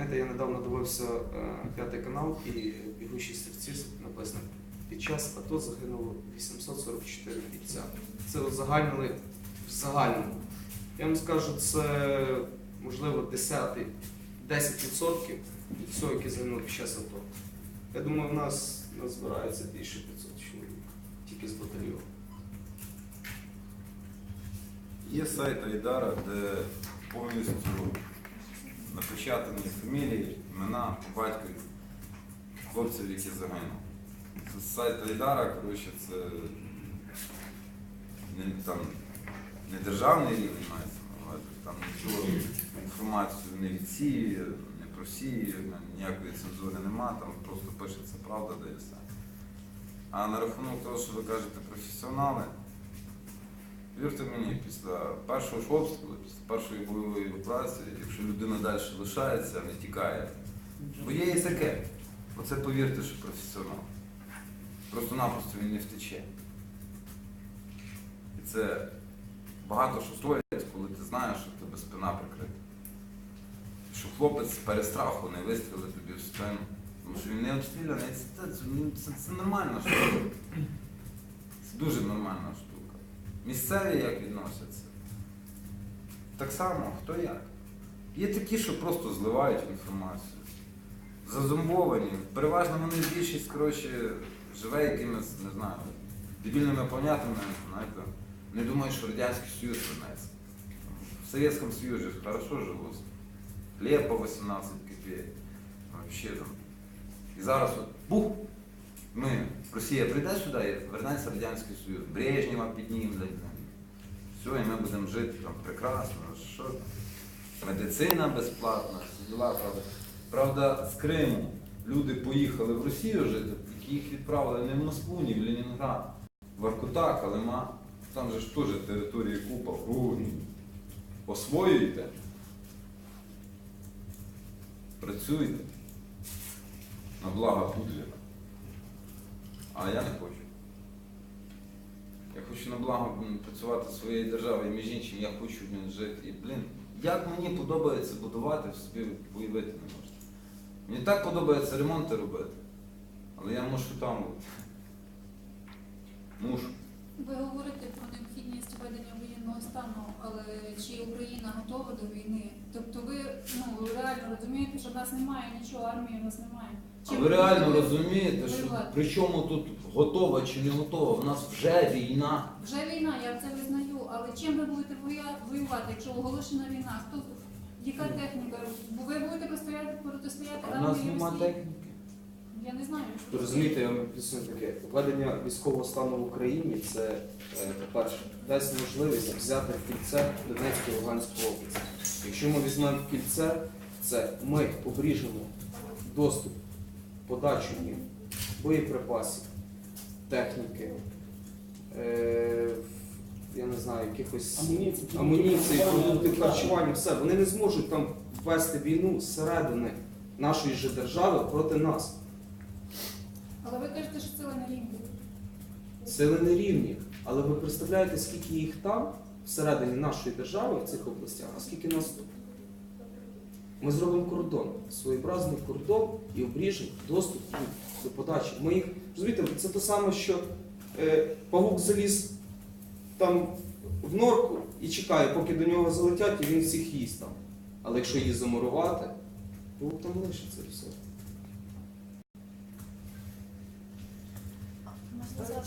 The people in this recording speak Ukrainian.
Знаєте, я недавно дивився е, п'ятий канал і в бігучій стрільці написано під час АТО загинуло 844 бійця. Це узагальнили в загальному. Я вам скажу, це можливо 10, 10% від всього, яке загинуло під час АТО. Я думаю, в нас збирається більше 500 чоловік, тільки з батальйону. Є сайт Айдара, де повністю напечатані фамілії, імена по хлопців, які загинули. Це сайт Айдара, коротше, це не, там, не державний рівень мається на там нічого інформацію не відсіює, не просіює, ніякої цензури нема, там просто пишеться правда, і все. А на рахунок того, що ви кажете професіонали, Вірте мені, після першого ж обстрілу, після першої бойової операції, якщо людина далі лишається, не тікає. Бо є і таке. Оце повірте, що професіонал. Просто-напросто він не втече. І це багато що стоїть, коли ти знаєш, що в тебе спина прикрита. Що хлопець з перестраху не вистрілить тобі в спину. Тому що він не обстріляний. Це, це, це, це нормальна штука. Це дуже нормальна штука. Місцеві як відносяться. Так само, хто як. Є такі, що просто зливають інформацію. Зазумбовані. Переважно вони більшість, коротше, живе якимись, не знаю, дебільними поняттями, знаєте, не думають, що Радянський Союз вернеться. В Совєтському Союзі хорошо жилось. Хліб по 18 копійок. Вообще там. І зараз от бух, ми, Росія прийде сюди і вернеться Радянський Союз. Брежнєва піднімемо, все, і ми будемо жити там прекрасно, що. Медицина безплатна, всі правда. Правда, з Криму люди поїхали в Росію жити, їх відправили не в Москву, ні в Ленінград, в Аркутак, Алима. Там же ж теж території купа, Фу, освоюйте, працюйте на благо Путлера. А я не хочу. Я хочу на благо працювати своєї держави, і між іншим я хочу в ній жити. І, блін, як мені подобається будувати, в собі уявити не можна. Мені так подобається ремонти робити, але я мушу там бути. Мушу. Ви говорите про необхідність введення воєнного стану, але чи Україна готова до війни? Тобто ви ну реально розумієте, що в нас немає нічого, армії в нас немає. А ви реально розумієте, що при чому тут готова чи не готова? У нас вже війна. Вже війна, я це визнаю, але чим ви будете воювати, якщо оголошена війна? Хто яка техніка? Бо ви будете протистояти протистояти А в нас армії нема Росії? техніки. Я не знаю. Ви розумієте, я вам поясню таке. Введення військового стану в Україні це, е, по-перше, дасть можливість взяти в кільце Донецьку і Луганську область. Якщо ми візьмемо в кільце, це ми обріжемо доступ, подачу їм боєприпасів, техніки, е, я не знаю, якихось Амуніції, амуніції, продуктів продуктів харчування. все. Вони не зможуть там ввести війну зсередини нашої же держави проти нас. Але ви кажете, що сили на рівні. Сили не рівні, але ви представляєте, скільки їх там, всередині нашої держави, в цих областях, а скільки нас тут? Ми зробимо кордон, своєобразний кордон і обріжемо доступ до подачі. Ми їх, розумієте, це те саме, що е, павук заліз там в норку і чекає, поки до нього залетять, і він всіх їсть там. Але якщо її замурувати, павук там лишиться все. Можна